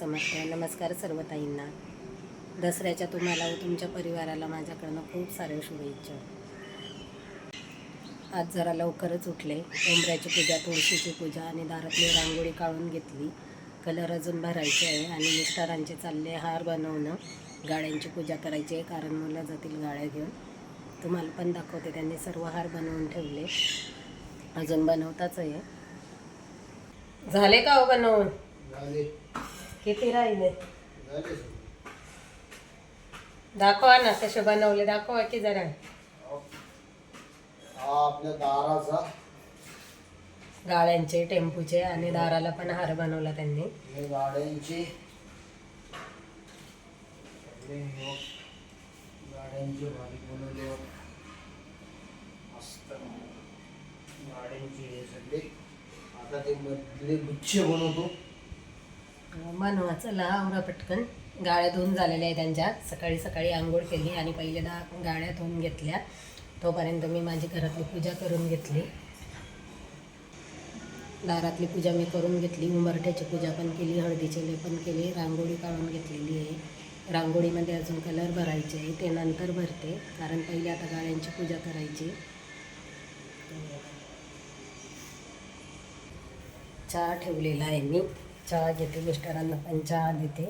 समर्थ नमस्कार सर्व ताईंना दसऱ्याच्या तुम्हाला व तुमच्या परिवाराला माझ्याकडनं खूप साऱ्या शुभेच्छा. आज जरा लवकरच उठले. उमऱ्याची पूजा तुळशीची पूजा आणि दारातली रांगोळी काढून घेतली. कलर अजून भरायचे आहे आणि मिस्टरांचे चालले हार बनवणं. गाड्यांची पूजा करायची आहे. कारण मुलं जातील गाड्या घेऊन. तुम्हाला पण दाखवते त्यांनी सर्व हार बनवून ठेवले. अजून बनवताच आहे. झाले का हो बनवून? झाले. किती राहिले? दाखवा ना कसे बनवले. दाखवा की जरा. आपल्या दाराचा. गाड्यांचे टेम्पूचे आणि दाराला पण हार बनवला त्यांनी. गाड्यांचे. गाड्यांचे भारी बनवले. मस्त. गाड्यांचे हे सगळे. आता ते मधले गुच्छे बनवतो. मानवा चला आवरा पटकन. गाळ्या धुवून झालेल्या आहे त्यांच्या. सकाळी सकाळी आंघोळ केली आणि पहिले गाळ्या धुवून घेतल्या. तोपर्यंत मी माझी घरातली पूजा करून घेतली. दारातली पूजा मी करून घेतली. उंबरठ्याची पूजा पण केली. हळदीचे लेपन केले. रांगोळी काढून घेतलेली आहे. रांगोळीमध्ये अजून कलर भरायचे आहे. ते नंतर भरते. कारण पहिले आता गाळ्यांची पूजा करायची. चहा ठेवलेला आहे मी. चहा घेते मिस्टरांना पण चहा देते.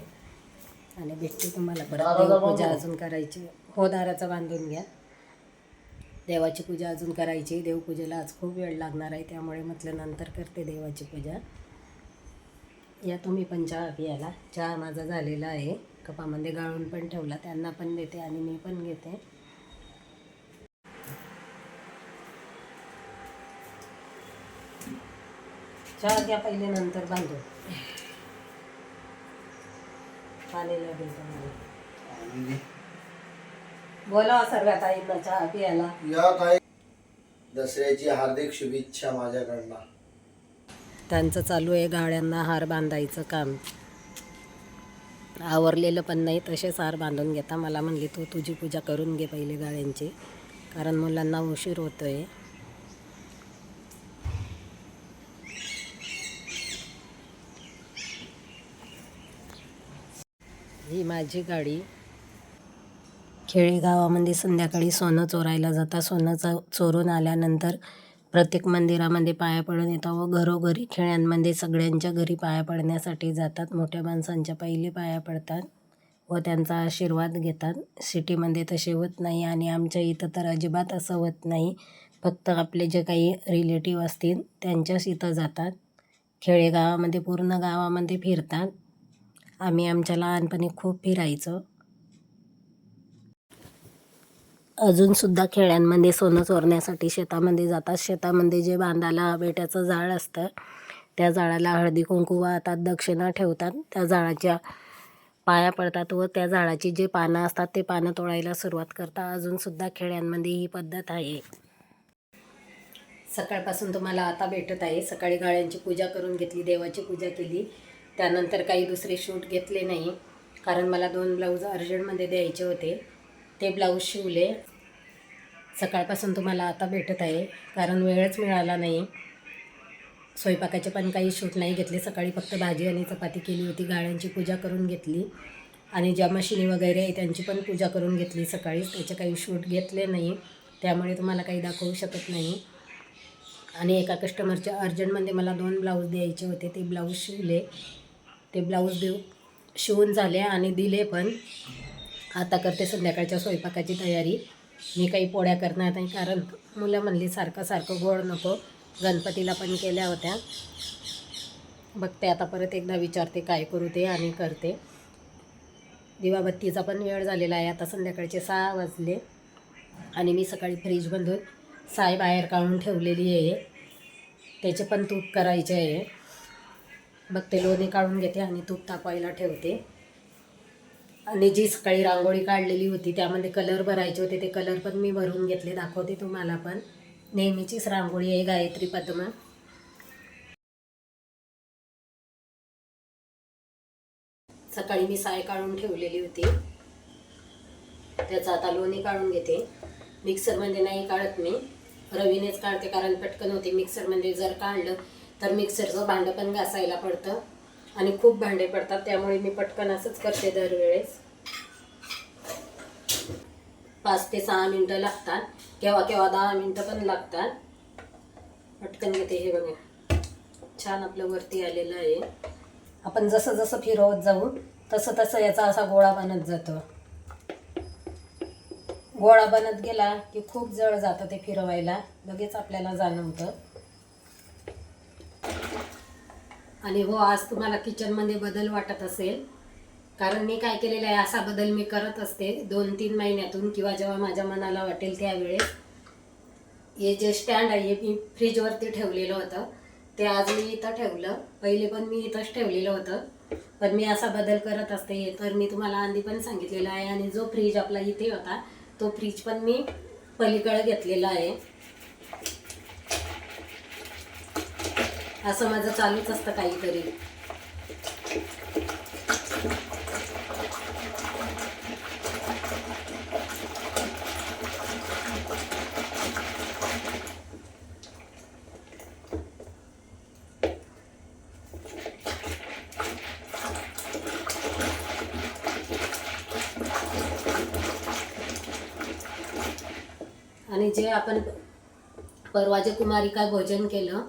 आणि भेटते तुम्हाला परत. बांधू? अजून करायची. हो दाराचा बांधून घ्या. देवाची पूजा अजून करायची. देवपूजेला आज खूप वेळ लागणार आहे. त्यामुळे म्हटलं नंतर करते देवाची पूजा. या तुम्ही पण चहा पियाला चहा माझा झालेला आहे. कपामध्ये गाळून पण ठेवला. त्यांना पण देते आणि मी पण घेते. चहा घ्या पहिले नंतर बांधू पाणी लागेल तुम्हाला आणि बोला सर्व ताईंना चहा पियाला या काय दसऱ्याची हार्दिक शुभेच्छा माझ्याकडनं. त्यांचं चालू आहे गाड्यांना हार बांधायचं काम. आवरलेलं पण नाही तसेच हार बांधून घेता. मला म्हणली तू तुझी पूजा करून घे पहिले गाड्यांची कारण मुलांना उशीर होतो आहे ही माझी गाडी. खेडेगावामध्ये संध्याकाळी सोनं चोरायला जाता सोनं च चोरून आल्यानंतर प्रत्येक मंदिरामध्ये पाया पडून येतात व घरोघरी खेळ्यांमध्ये सगळ्यांच्या घरी पाया पडण्यासाठी जातात. मोठ्या माणसांच्या पहिले पाया पडतात व त्यांचा आशीर्वाद घेतात. सिटीमध्ये तसे होत नाही आणि आमच्या इथं तर अजिबात असं होत नाही. फक्त आपले जे काही रिलेटिव्ह असतील त्यांच्याच इथं जातात. खेडेगावामध्ये पूर्ण गावामध्ये फिरतात. आम्ही आमच्या लहानपणी खूप फिरायचो. अजूनसुद्धा खेड्यांमध्ये सोनं चोरण्यासाठी शेतामध्ये जातात. शेतामध्ये जे बांधाला बेट्याचं जाळ असतं. त्या जाळाला हळदी कुंकू वाहतात दक्षिणा ठेवतात. त्या जाळाच्या पाया पडतात व त्या झाडाची जे पानं असतात ते पानं तोडायला सुरुवात करतात. अजूनसुद्धा खेड्यांमध्ये ही पद्धत आहे. सकाळपासून तुम्हाला आता भेटत आहे. सकाळी गाळ्यांची पूजा करून घेतली देवाची पूजा केली. त्यानंतर काही दुसरे शूट घेतले नाही. कारण मला दोन ब्लाऊज अर्जंटमध्ये द्यायचे होते. ते ब्लाऊज शिवले. सकाळपासून तुम्हाला आता भेटत आहे. कारण वेळच मिळाला नाही. स्वयंपाकाचे पण काही शूट नाही घेतले. सकाळी फक्त भाजी आणि चपाती केली होती. गाळ्यांची पूजा करून घेतली. आणि ज्या मशिनी वगैरे आहे त्यांची पण पूजा करून घेतली सकाळी. त्याचे काही शूट घेतले नाही. त्यामुळे तुम्हाला काही दाखवू शकत नाही. आणि एका कस्टमरच्या अर्जंटमध्ये मला दोन ब्लाऊज द्यायचे होते. ते ब्लाऊज शिवले. ते ब्लाऊज देऊ शिवून झाले आणि दिले पण. आता करते संध्याकाळच्या स्वयंपाकाची तयारी. मी काही पोळ्या करणार नाही कारण मुलं म्हणली सारखं सारखं गोड नको. गणपतीला पण केल्या होत्या. बघते आता परत एकदा विचारते काय करू ते आणि करते. दिवाबत्तीचा पण वेळ झालेला आहे. आता संध्याकाळचे सहा वाजले आणि मी सकाळी फ्रीज फ्रीजमधून साय बाहेर काढून ठेवलेली आहे. त्याचे पण तूप करायचे आहे. बघते लोणी काढून घेते आणि तूप तापायला ठेवते. आणि जी सकाळी रांगोळी काढलेली होती त्यामध्ये कलर भरायचे होते ते कलर पण मी भरून घेतले दाखवते तुम्हाला पण. नेहमीचीच रांगोळी आहे गायत्री पद्मा. सकाळी मी साय काढून ठेवलेली होती. त्याचं आता लोणी काढून घेते. मिक्सरमध्ये नाही काढत मी. रवीनेच काढते कारण पटकन होते. मिक्सरमध्ये जर काढलं तर मिक्सरचं भांडं पण घासायला पडतं. आणि खूप भांडे पडतात त्यामुळे मी पटकन असंच करते दरवेळेस. पाच ते सहा मिनटं लागतात. केव्हा केव्हा दहा मिनटं पण लागतात. पटकन घेते हे बघा. छान आपलं वरती आलेलं आहे. आपण जसं जसं फिरवत जाऊ तसं तसं याचा असा गोळा बनत जातो. गोळा बनत गेला की खूप जळ जातं ते फिरवायला. लगेच आपल्याला जाणवतं. आणि हो आज तुम्हाला किचनमध्ये बदल वाटत असेल. कारण मी काय केलेलं आहे असा बदल मी करत असते दोन तीन महिन्यातून किंवा जेव्हा माझ्या मनाला वाटेल त्यावेळेस. हे जे स्टँड आहे हे मी फ्रीजवरती ठेवलेलं होतं. ते आज मी इथं ठेवलं. पहिले पण मी इथंच ठेवलेलं होतं. पण मी असा बदल करत असते तर मी तुम्हाला आधी पण सांगितलेलं आहे. आणि जो फ्रीज आपला इथे होता तो फ्रीज पण मी पलीकडं घेतलेला आहे. असं माझं चालूच असतं काहीतरी. आणि जे आपण परवा जे कुमारिका भोजन केलं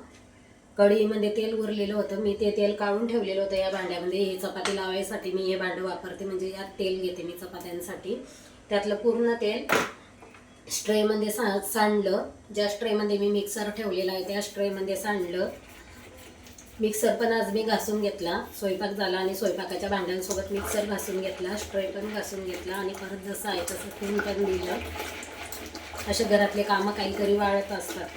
कढीमध्ये तेल उरलेलं होतं. मी ते तेल काढून ठेवलेलं होतं या भांड्यामध्ये. हे चपाती लावायसाठी मी हे भांडं वापरते. म्हणजे यात तेल घेते मी चपात्यांसाठी. त्यातलं पूर्ण तेल स्ट्रेमध्ये सा सांडलं. ज्या स्ट्रेमध्ये मी मिक्सर ठेवलेला आहे त्या स्ट्रेमध्ये सांडलं. मिक्सर पण आज मी घासून घेतला. स्वयंपाक झाला आणि स्वयंपाकाच्या भांड्यांसोबत मिक्सर घासून घेतला. स्ट्रे पण घासून घेतला आणि परत जसं आहे तसं खून पण दिलं. असे घरातले कामं काहीतरी वाढत असतात.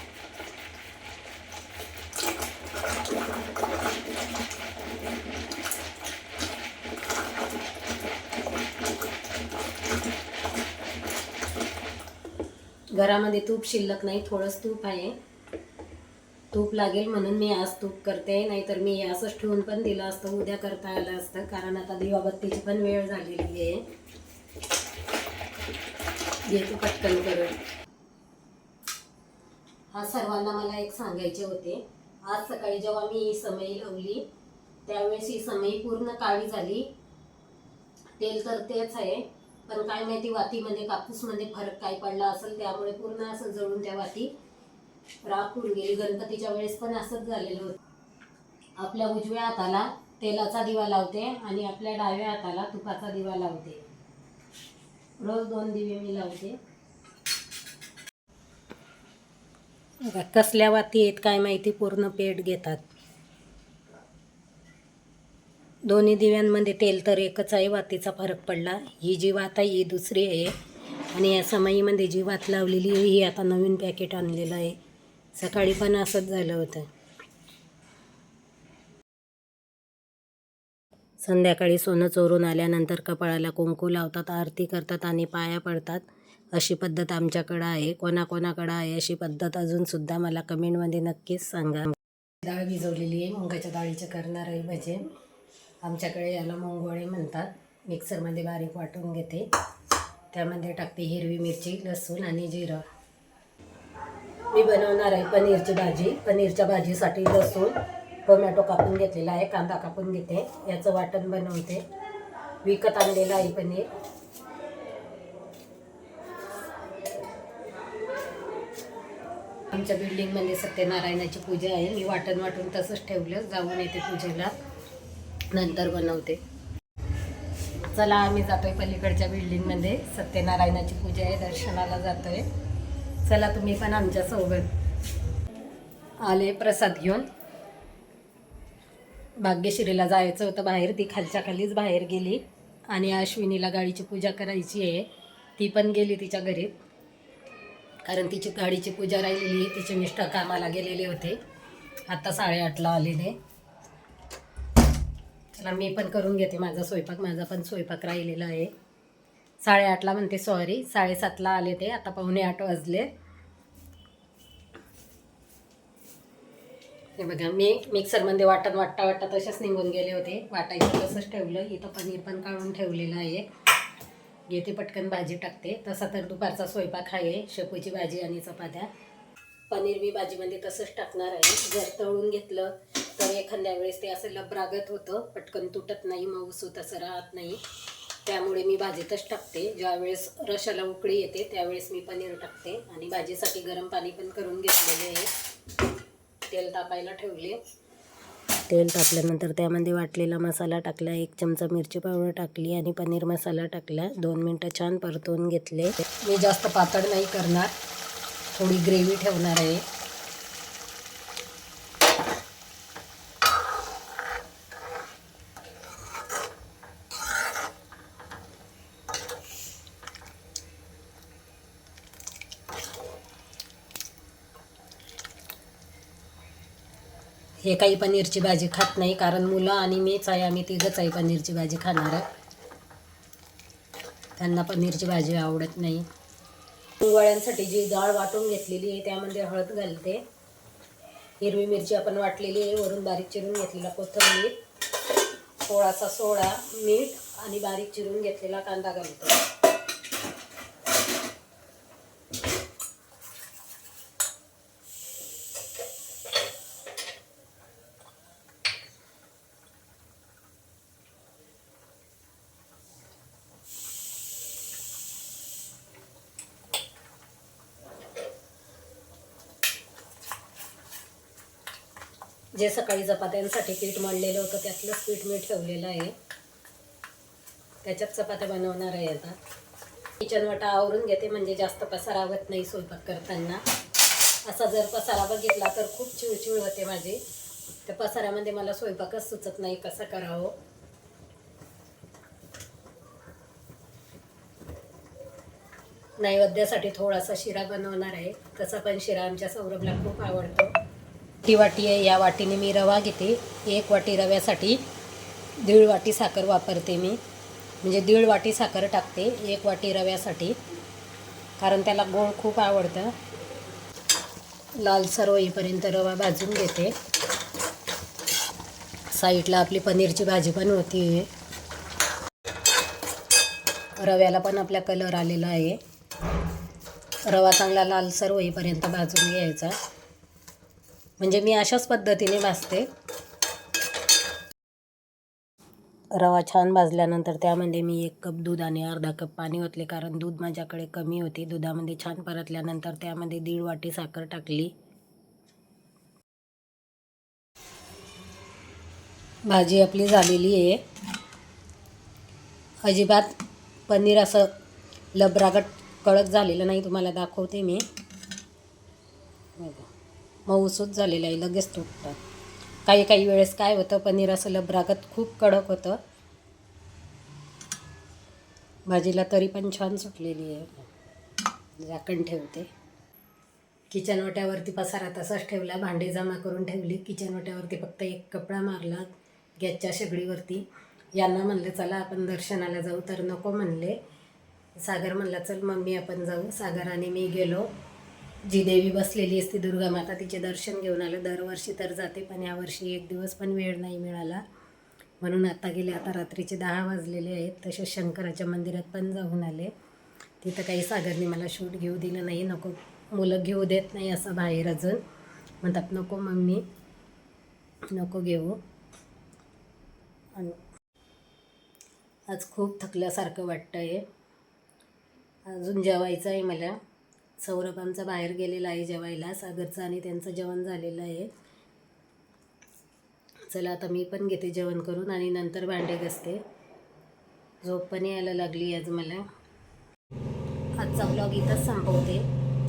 घरामध्ये तूप शिल्लक नाही थोडंच तूप आहे. तूप लागेल म्हणून मी आज तूप करते नाहीतर मी हे असंच ठेवून पण दिलं असतं उद्या करता आलं असतं कारण आता दिवाबत्तीची पण वेळ झालेली आहे. घेते पटकन करून. हा सर्वांना मला एक सांगायचे होते. आज सकाळी जेव्हा मी ही समई लावली त्यावेळेस ही समई पूर्ण काळी झाली. तेल तर तेच आहे. पण काय माहिती वातीमध्ये कापूसमध्ये फरक काय पडला असेल त्यामुळे पूर्ण असं जळून त्या वाती राख होऊन गेली. गणपतीच्या वेळेस पण असंच झालेलं होतं. आपल्या उजव्या हाताला तेलाचा दिवा लावते आणि आपल्या डाव्या हाताला तुपाचा दिवा लावते. रोज दोन दिवे मी लावते. कसल्या वाती आहेत काय माहिती पूर्ण पेट घेतात. दोन्ही दिव्यांमध्ये तेल तर एकच आहे वातीचा फरक पडला. ही जी वात आहे ही दुसरी आहे. आणि या समईमध्ये जी वात लावलेली आहे ही आता नवीन पॅकेट आणलेलं आहे. सकाळी पण असंच झालं होतं. संध्याकाळी सोनं चोरून आल्यानंतर कपाळाला कुंकू लावतात आरती करतात आणि पाया पडतात. अशी पद्धत आमच्याकडं आहे. कोणाकोणाकडं आहे अशी पद्धत अजूनसुद्धा मला कमेंटमध्ये नक्कीच सांगा. डाळ भिजवलेली आहे. मुगाच्या डाळीचं करणार आहे भजे. आमच्याकडे याला मोंगोळे म्हणतात. मिक्सरमध्ये बारीक वाटून घेते. त्यामध्ये टाकते हिरवी मिरची लसूण आणि जिरं. मी बनवणार आहे पनीरची भाजी. पनीरच्या भाजीसाठी लसूण टोमॅटो कापून घेतलेला आहे कांदा कापून घेते. याचं वाटण बनवते. विकत आणलेलं आहे पनीर. आमच्या बिल्डिंगमध्ये सत्यनारायणाची पूजा आहे. मी वाटण वाटून तसंच ठेवलं. जाऊन येते पूजेला. नंतर बनवते. चला आम्ही जातोय पलीकडच्या बिल्डिंगमध्ये. सत्यनारायणाची पूजा आहे दर्शनाला जातोय. चला तुम्ही पण आमच्यासोबत आले प्रसाद घेऊन. भाग्यश्रीला जायचं होतं बाहेर ती खालच्या खालीच बाहेर गेली आणि अश्विनीला गाडीची पूजा करायची आहे. ती पण गेली तिच्या घरी. कारण तिची गाडीची पूजा राहिलेली आहे तिचे मिस्टर कामाला गेलेले होते. आत्ता साडेआठला आलेले. चला मी पण करून घेते माझा स्वयंपाक. माझा पण स्वयंपाक राहिलेला आहे. साडेआठला म्हणते सॉरी साडेसातला आले ते. आता पावणे आठ वाजले. हे बघा मी मिक्सरमध्ये वाटत वाटता वाटता तसेच निघून गेले होते. वाटायचं तसंच ठेवलं. इथं पनीर पण काढून ठेवलेलं आहे. घेते पटकन भाजी टाकते. तसा तर दुपारचा स्वयंपाक आहे. शेपूची भाजी आणि चपात्या. पनीर मी भाजीमध्ये तसंच टाकणार आहे. जर तळून घेतलं तर एखाद्या वेळेस ते असं लबरागत होतं पटकन तुटत नाही मऊस होत असं राहत नाही. त्यामुळे मी भाजीतच टाकते. ज्यावेळेस रशाला उकळी येते त्यावेळेस मी पनीर टाकते. आणि भाजीसाठी गरम पाणी पण करून घेतलेले आहे. तेल तापायला ठेवले. तेल टाकल्यानंतर त्यामध्ये वाटलेला मसाला टाकला एक चमचा मिरची पावडर टाकली आणि पनीर मसाला टाकला. दोन मिनटं छान परतवून घेतले. मी जास्त पातळ नाही करणार. थोडी ग्रेव्ही ठेवणार आहे. हे काही पनीरची भाजी खात नाही कारण मुलं आणि मीच आहे आम्ही तिघंच आहे पनीरची भाजी खाणार. त्यांना पनीरची भाजी आवडत नाही. मुंगवळ्यांसाठी जी डाळ वाटून घेतलेली आहे त्यामध्ये हळद घालते. हिरवी मिरची आपण वाटलेली आहे वरून बारीक चिरून घेतलेला कोथिंबीर थोडासा सोडा मीठ आणि बारीक चिरून घेतलेला कांदा घालतो. जे सकाळी चपात्यांसाठी पीठ मळलेलं होतं त्यातलंच पीठ मी ठेवलेलं आहे. त्याच्यात चपात्या बनवणार आहे आता. किचन वाटा आवरून घेते म्हणजे जास्त पसारावत नाही स्वयंपाक करताना. असा जर पसारा बघितला तर खूप चिळचिळ होते माझी. त्या पसाऱ्यामध्ये मला स्वयंपाकच सुचत नाही कसं करावं. नैवेद्यासाठी थोडासा शिरा बनवणार आहे. तसा पण शिरा आमच्या सौरभला खूप आवडतो. ती वाटी आहे या वाटीने मी रवा घेते. एक वाटी रव्यासाठी दीड वाटी साखर वापरते मी. म्हणजे दीड वाटी साखर टाकते एक वाटी रव्यासाठी. कारण त्याला गोड खूप आवडतं. लालसर होईपर्यंत रवा भाजून घेते. साईडला आपली पनीरची भाजी पण होती. रव्याला पण आपल्या कलर आलेला आहे. रवा चांगला लालसर होईपर्यंत भाजून घ्यायचा. म्हणजे मी अशाच पद्धतीने भाजते. रवा छान भाजल्यानंतर त्यामध्ये मी एक कप दूध आणि अर्धा कप पाणी ओतले कारण दूध माझ्याकडे कमी होते. दुधामध्ये छान परतल्यानंतर त्यामध्ये दीड वाटी साखर टाकली. भाजी आपली झालेली आहे. अजिबात पनीर असं लबरागट कडक झालेलं नाही तुम्हाला दाखवते मी. बघा. मऊसूत झालेलं आहे लगेच तुटतं. काही काही वेळेस काय होतं पनीर असं लबरागत खूप कडक होतं. भाजीला तरी पण छान सुटलेली आहे. झाकण ठेवते. किचन वाट्यावरती पसारा तसाच ठेवला भांडे जमा करून ठेवली. किचन वाट्यावरती फक्त एक कपडा मारला गॅसच्या शेगडीवरती. यांना म्हणलं चला आपण दर्शनाला जाऊ. तर नको म्हणले. सागर म्हणला चल मम्मी आपण जाऊ. सागर आणि मी गेलो. जी देवी बसलेली असते दुर्गा माता तिचे दर्शन घेऊन आलं. दरवर्षी तर जाते पण यावर्षी एक दिवस पण वेळ नाही मिळाला. म्हणून आता गेले आता रात्रीचे दहा वाजलेले आहेत. तसेच शंकराच्या मंदिरात पण जाऊन आले. तिथं काही सागरने मला शूट घेऊ दिलं नाही नको मुलं घेऊ देत नाही असं बाहेर अजून. म्हणतात नको मम्मी नको घेऊ. आणि आज खूप थकल्यासारखं वाटतं आहे अजून जेवायचं आहे मला. सौरभ आमचा बाहेर गेलेला आहे जेवायला. सागरचं आणि त्यांचं जेवण झालेलं आहे. चला आता मी पण घेते जेवण करून आणि नंतर भांडे घसते. झोप पण यायला लागली आज मला. आजचा ब्लॉग इथंच संपवते.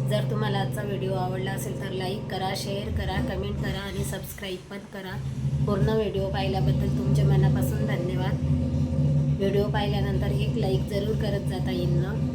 जर तुम्हाला आजचा व्हिडिओ आवडला असेल तर लाईक करा शेअर करा कमेंट करा आणि सबस्क्राईब पण करा. पूर्ण व्हिडिओ पाहिल्याबद्दल तुमच्या मनापासून धन्यवाद. व्हिडिओ पाहिल्यानंतर एक लाईक जरूर करत जाता येईल ना?